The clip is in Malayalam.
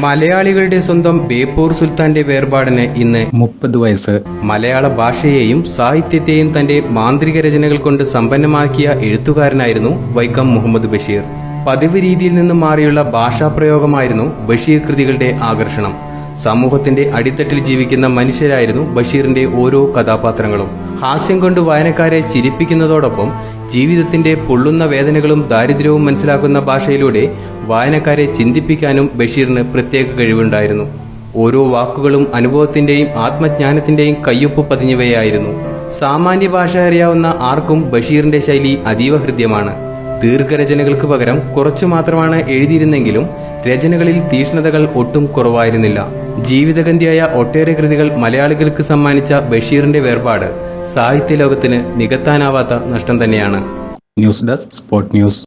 മലയാളികളുടെ സ്വന്തം ബേപ്പൂർ സുൽത്താന്റെ വേർപാടിന് ഇന്ന് മുപ്പത് വയസ്സ്. മലയാള ഭാഷയെയും സാഹിത്യത്തെയും തന്റെ മാന്ത്രിക രചനകൾ കൊണ്ട് സമ്പന്നമാക്കിയ എഴുത്തുകാരനായിരുന്നു വൈക്കം മുഹമ്മദ് ബഷീർ. പതിവ് രീതിയിൽ നിന്ന് മാറിയുള്ള ഭാഷാ പ്രയോഗമായിരുന്നു ബഷീർ കൃതികളുടെ ആകർഷണം. സമൂഹത്തിന്റെ അടിത്തട്ടിൽ ജീവിക്കുന്ന മനുഷ്യരായിരുന്നു ബഷീറിന്റെ ഓരോ കഥാപാത്രങ്ങളും. ഹാസ്യം കൊണ്ട് വായനക്കാരെ ചിരിപ്പിക്കുന്നതോടൊപ്പം ജീവിതത്തിന്റെ പൊള്ളുന്ന വേദനകളും ദാരിദ്ര്യവും മനസ്സിലാക്കുന്ന ഭാഷയിലൂടെ വായനക്കാരെ ചിന്തിപ്പിക്കാനും ബഷീറിന് പ്രത്യേക കഴിവുണ്ടായിരുന്നു. ഓരോ വാക്കുകളും അനുഭവത്തിന്റെയും ആത്മജ്ഞാനത്തിന്റെയും കയ്യൊപ്പ് പതിഞ്ഞവയായിരുന്നു. സാമാന്യ ഭാഷ അറിയാവുന്ന ആർക്കും ബഷീറിന്റെ ശൈലി അതീവ ഹൃദ്യമാണ്. ദീർഘരചനകൾക്ക് പകരം കുറച്ചു മാത്രമാണ് എഴുതിയിരുന്നെങ്കിലും രചനകളിൽ തീഷ്ണതകൾ ഒട്ടും കുറവായിരുന്നില്ല. ജീവിതഗന്ധിയായ ഒട്ടേറെ കൃതികൾ മലയാളികൾക്ക് സമ്മാനിച്ച ബഷീറിന്റെ വേർപാട്. സാഹിത്യലോകത്തിന് നികത്താനാവാത്ത നഷ്ടം തന്നെയാണ്. News desk sport news.